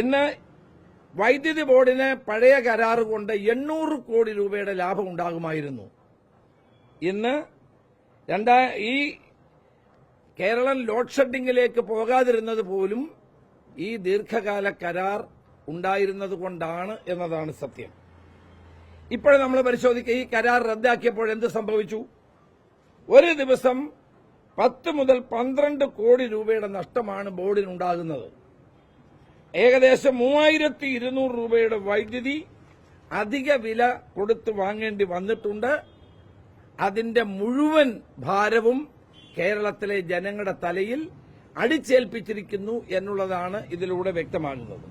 ഇന്ന് വൈദ്യുതി ബോർഡിന് പഴയ കരാറ് കൊണ്ട് എണ്ണൂറ് കോടി രൂപയുടെ ലാഭം ഉണ്ടാകുമായിരുന്നു. ഇന്ന് രണ്ടാ ഈ കേരളം ലോഡ് ഷെഡിങ്ങിലേക്ക് പോകാതിരുന്നത് പോലും ഈ ദീർഘകാല കരാർ ഉണ്ടായിരുന്നത് കൊണ്ടാണ് എന്നതാണ് സത്യം. ഇപ്പോഴും നമ്മൾ പരിശോധിക്കുക ഈ കരാർ റദ്ദാക്കിയപ്പോൾ എന്ത് സംഭവിച്ചു? ഒരു ദിവസം പത്ത് മുതൽ പന്ത്രണ്ട് കോടി രൂപയുടെ നഷ്ടമാണ് ബോർഡിനുണ്ടാകുന്നത്. ഏകദേശം മൂവായിരത്തി ഇരുന്നൂറ് രൂപയുടെ വൈദ്യുതി അധിക വില കൊടുത്ത് വാങ്ങേണ്ടി വന്നിട്ടുണ്ട്. അതിന്റെ മുഴുവൻ ഭാരവും കേരളത്തിലെ ജനങ്ങളുടെ തലയിൽ അടിച്ചേൽപ്പിച്ചിരിക്കുന്നു എന്നുള്ളതാണ് ഇതിലൂടെ വ്യക്തമാകുന്നത്.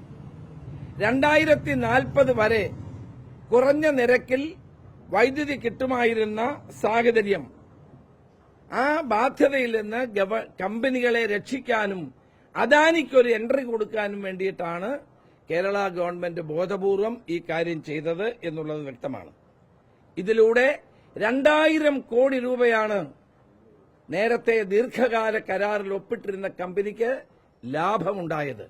രണ്ടായിരത്തി നാൽപ്പത് വരെ കുറഞ്ഞ നിരക്കിൽ വൈദ്യുതി കിട്ടുമായിരുന്ന സാഹചര്യം ആ ബാധ്യതയിൽ നിന്ന് കമ്പനികളെ രക്ഷിക്കാനും അദാനിക്കൊരു എൻട്രി കൊടുക്കാനും വേണ്ടിയിട്ടാണ് കേരള ഗവൺമെന്റ് ബോധപൂർവം ഈ കാര്യം ചെയ്തത് എന്നുള്ളത് വ്യക്തമാണ്. ഇതിലൂടെ രണ്ടായിരം കോടി രൂപയാണ് നേരത്തെ ദീർഘകാല കരാറിൽ ഒപ്പിട്ടിരുന്ന കമ്പനിക്ക് ലാഭമുണ്ടായത്.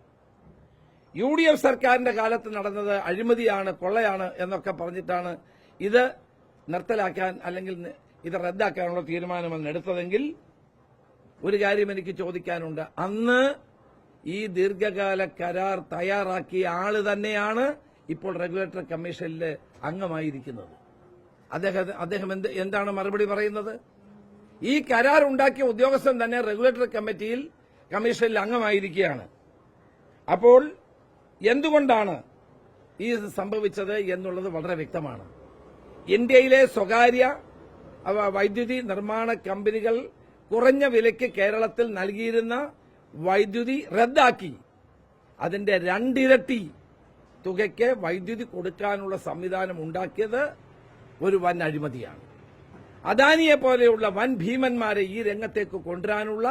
യു ഡി എഫ് സർക്കാരിന്റെ കാലത്ത് നടന്നത് അഴിമതിയാണ് കൊള്ളയാണ് എന്നൊക്കെ പറഞ്ഞിട്ടാണ് ഇത് നിർത്തലാക്കാൻ അല്ലെങ്കിൽ ഇത് റദ്ദാക്കാനുള്ള തീരുമാനം എടുത്തതെങ്കിൽ ഒരു കാര്യം എനിക്ക് ചോദിക്കാനുണ്ട്. അന്ന് ഈ ദീർഘകാല കരാർ തയ്യാറാക്കിയ ആൾ തന്നെയാണ് ഇപ്പോൾ റെഗുലേറ്ററി കമ്മീഷനിലെ അംഗമായിരിക്കുന്നത്. അദ്ദേഹം അദ്ദേഹം എന്ത് എന്താണ് മറുപടി പറയുന്നത്? ഈ കരാർ ഉണ്ടാക്കിയ ഉദ്യോഗസ്ഥൻ തന്നെ റെഗുലേറ്ററി കമ്മിറ്റിയിൽ കമ്മീഷനിൽ അംഗമായിരിക്കുകയാണ്. അപ്പോൾ എന്തുകൊണ്ടാണ് ഈ സംഭവിച്ചത് എന്നുള്ളത് വളരെ വ്യക്തമാണ്. ഇന്ത്യയിലെ സ്വകാര്യ വൈദ്യുതി നിർമ്മാണ കമ്പനികൾ കുറഞ്ഞ വിലയ്ക്ക് കേരളത്തിൽ നൽകിയിരുന്ന വൈദ്യുതി റദ്ദാക്കി. അതിന്റെ രണ്ടിരട്ടി തുകയ്ക്ക് വൈദ്യുതി കൊടുക്കാനുള്ള സംവിധാനം ഉണ്ടാക്കിയത് ഒരു വൻ അഴിമതിയാണ്. അദാനിയെ പോലെയുള്ള വൻ ഭീമന്മാരെ ഈ രംഗത്തേക്ക് കൊണ്ടുവരാനുള്ള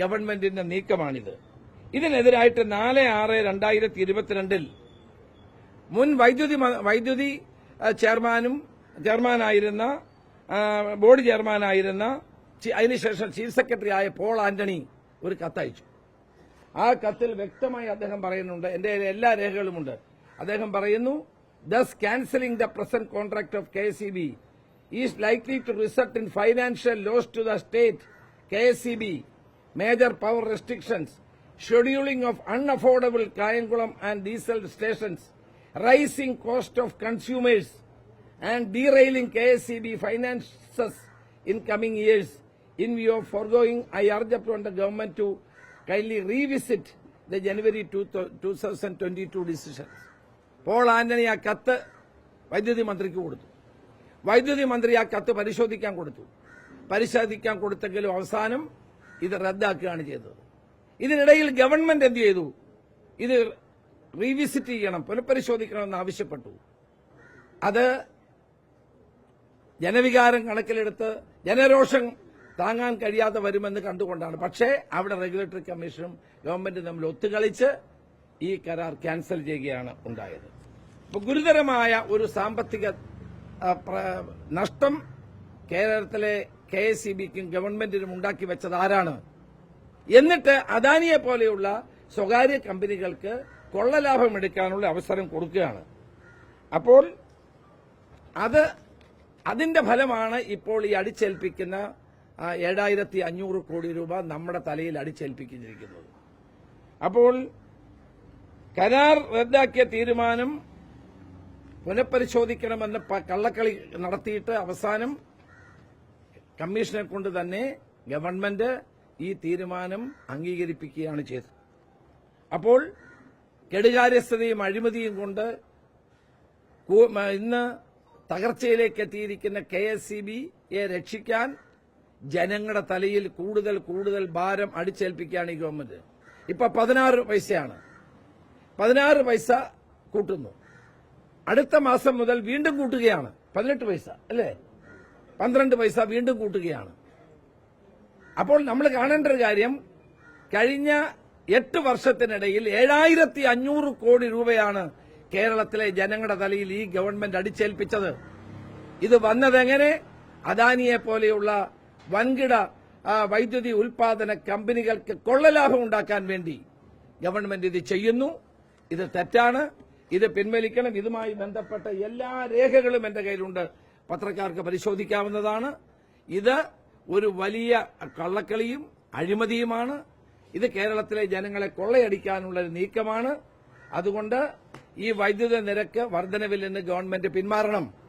ഗവൺമെന്റിന്റെ നീക്കമാണിത്. ഇതിനെതിരായിട്ട് നാല് ആറ് രണ്ടായിരത്തി ഇരുപത്തിരണ്ടിൽ മുൻ വൈദ്യുതി വൈദ്യുതി ചെയർമാനും ചെയർമാനായിരുന്ന ബോർഡ് ചെയർമാനായിരുന്ന അതിനുശേഷം ചീഫ് സെക്രട്ടറി ആയ പോൾ ആന്റണി ഒരു കത്തയച്ചു. ആ കത്തിൽ വ്യക്തമായി അദ്ദേഹം പറയുന്നുണ്ട് എന്റെ എല്ലാ രേഖകളുമുണ്ട്. അദ്ദേഹം പറയുന്നു thus cancelling the present contract of K S C B is likely to result in financial loss to the state K S C B major power restrictions scheduling of unaffordable Kayamkulam and diesel stations rising cost of consumers and derailing K S derailing B finances in coming years. In view of foregoing, I urge upon the government to kindly revisit the January 2022 decisions. Paul Antony ആ കത്ത് വൈദ്യുതി മന്ത്രിക്ക് കൊടുത്തു. വൈദ്യുതി മന്ത്രി ആ കത്ത് പരിശോധിക്കാൻ കൊടുത്തു. പരിശോധിക്കാൻ കൊടുത്തെങ്കിലും അവസാനം ഇത് റദ്ദാക്കുകയാണ് ചെയ്തത്. ഇതിനിടയിൽ ഗവൺമെന്റ് എന്ത് ചെയ്തു? ഇത് റീവിസിറ്റ് ചെയ്യണം പുനഃപരിശോധിക്കണമെന്ന് ആവശ്യപ്പെട്ടു. അത് ജനവികാരം കണക്കിലെടുത്ത് ജനരോഷം താങ്ങാൻ കഴിയാതെ വരുമെന്ന് കണ്ടുകൊണ്ടാണ്. പക്ഷേ അവിടെ റെഗുലേറ്ററി കമ്മീഷനും ഗവൺമെന്റും തമ്മിൽ ഒത്തുകളിച്ച് ഈ കരാർ ക്യാൻസൽ ചെയ്യുകയാണ് ഉണ്ടായത്. ഗുരുതരമായ ഒരു സാമ്പത്തിക നഷ്ടം കേരളത്തിലെ കെ എസ് സി ബിക്കും ഗവൺമെന്റിനും ഉണ്ടാക്കി വെച്ചത് ആരാണ്? എന്നിട്ട് അദാനിയെ പോലെയുള്ള സ്വകാര്യ കമ്പനികൾക്ക് കൊള്ളലാഭം എടുക്കാനുള്ള അവസരം കൊടുക്കുകയാണ്. അപ്പോൾ അത് അതിന്റെ ഫലമാണ് ഇപ്പോൾ ഈ അടിച്ചേൽപ്പിക്കുന്ന ഏഴായിരത്തി അഞ്ഞൂറ് കോടി രൂപ നമ്മുടെ തലയിൽ അടിച്ചേൽപ്പിക്കുന്നിരിക്കുന്നത് അപ്പോൾ കരാർ റദ്ദാക്കിയ തീരുമാനം പുനഃപരിശോധിക്കണമെന്ന് കള്ളക്കളി നടത്തിയിട്ട് അവസാനം കമ്മീഷനെ കൊണ്ട് തന്നെ ഗവൺമെന്റ് ഈ തീരുമാനം അംഗീകരിപ്പിക്കുകയാണ് ചെയ്തത്. അപ്പോൾ കെടുകാര്യസ്ഥതയും അഴിമതിയും കൊണ്ട് ഇന്ന് തകർച്ചയിലേക്ക് എത്തിയിരിക്കുന്ന കെ എസ് സി ബിയെ രക്ഷിക്കാൻ ജനങ്ങളുടെ തലയിൽ കൂടുതൽ കൂടുതൽ ഭാരം അടിച്ചേൽപ്പിക്കുകയാണ് ഈ ഗവൺമെന്റ് ഇപ്പൊ പതിനാറ് പൈസയാണ്. പതിനാറ് പൈസ കൂട്ടുന്നു. അടുത്ത മാസം മുതൽ വീണ്ടും കൂട്ടുകയാണ്. പതിനെട്ട് പൈസ അല്ലേ? പന്ത്രണ്ട് പൈസ വീണ്ടും കൂട്ടുകയാണ്. അപ്പോൾ നമ്മൾ കാണേണ്ട ഒരു കാര്യം കഴിഞ്ഞ എട്ട് വർഷത്തിനിടയിൽ ഏഴായിരത്തി അഞ്ഞൂറ് കോടി രൂപയാണ് കേരളത്തിലെ ജനങ്ങളുടെ തലയിൽ ഈ ഗവൺമെന്റ് അടിച്ചേൽപ്പിച്ചത്. ഇത് വന്നതെങ്ങനെ അദാനിയെ പോലെയുള്ള വൻകിട വൈദ്യുതി ഉൽപാദന കമ്പനികൾക്ക് കൊള്ളലാഭം ഉണ്ടാക്കാൻ വേണ്ടി ഗവൺമെന്റ് ഇത് ചെയ്യുന്നു. ഇത് തെറ്റാണ്. ഇത് പിൻവലിക്കണം. ഇതുമായി ബന്ധപ്പെട്ട എല്ലാ രേഖകളും എന്റെ കയ്യിലുണ്ട്. പത്രക്കാർക്ക് പരിശോധിക്കാവുന്നതാണ്. ഇത് ഒരു വലിയ കള്ളക്കളിയും അഴിമതിയുമാണ്. ഇത് കേരളത്തിലെ ജനങ്ങളെ കൊള്ളയടിക്കാനുള്ള ഒരു നീക്കമാണ്. അതുകൊണ്ട് ഈ വൈദ്യുത നിരക്ക് വർധനവിൽ നിന്ന് ഗവൺമെന്റ് പിന്മാറണം.